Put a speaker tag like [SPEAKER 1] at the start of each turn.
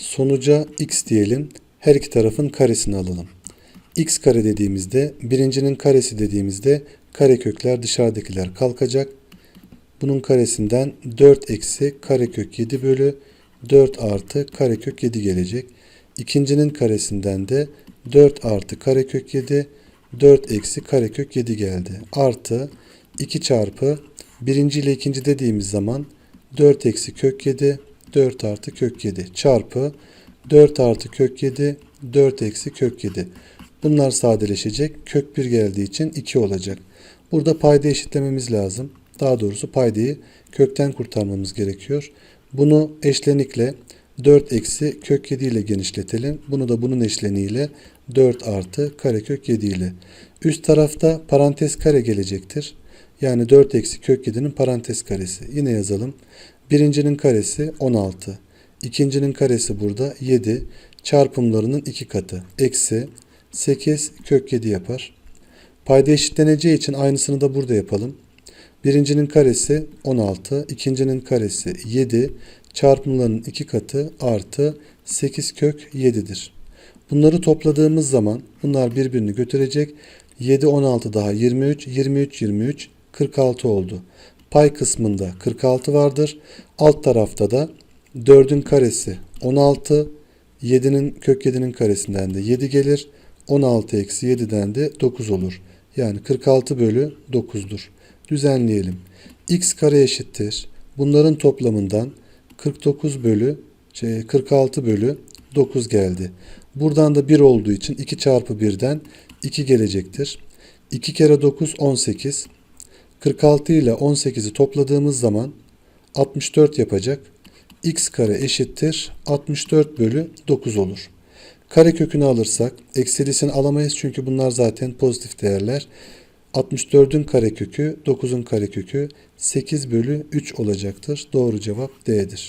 [SPEAKER 1] Sonuca x diyelim. Her iki tarafın karesini alalım. x kare dediğimizde birincinin karesi dediğimizde karekökler dışarıdakiler kalkacak. Bunun karesinden 4 eksi karekök 7 bölü 4 artı karekök 7 gelecek. İkincinin karesinden de 4 artı karekök 7 4 eksi karekök 7 geldi. Artı 2 çarpı birinci ile ikinci dediğimiz zaman 4 eksi kök 7 4 artı kök 7 çarpı 4 artı kök 7 4 eksi kök 7. Bunlar sadeleşecek. Kök 1 geldiği için 2 olacak. Burada payda eşitlememiz lazım. Daha doğrusu paydayı kökten kurtarmamız gerekiyor. Bunu eşlenikle 4 eksi kök 7 ile genişletelim. Bunu da bunun eşleniğiyle 4 artı karekök 7 ile. Üst tarafta parantez kare gelecektir. Yani 4 eksi kök 7'nin parantez karesi. Yine yazalım. Birincinin karesi 16. İkincinin karesi burada 7. Çarpımlarının 2 katı. Eksi 8 kök 7 yapar. Payda eşitleneceği için aynısını da burada yapalım. Birincinin karesi 16. ikincinin karesi 7. Çarpımlarının 2 katı artı 8 kök 7'dir. Bunları topladığımız zaman bunlar birbirini götürecek. 7 16 daha 23 23 23 46 oldu. Pay kısmında 46 vardır. Alt tarafta da 4'ün karesi 16 7'nin kök 7'nin karesinden de 7 gelir. 16 eksi 7'den de 9 olur. Yani 46 bölü 9'dur. Düzenleyelim. x kare eşittir. Bunların toplamından 49 bölü şey, 46 bölü 9 geldi. Buradan da 1 olduğu için 2 çarpı 1'den 2 gelecektir. 2 kere 9 18. 46 ile 18'i topladığımız zaman 64 yapacak. x kare eşittir 64 bölü 9 olur. Kare kökünü alırsak eksilisini alamayız çünkü bunlar zaten pozitif değerler. 64'ün karekökü 9'un karekökü 8 bölü 3 olacaktır. Doğru cevap D'dir.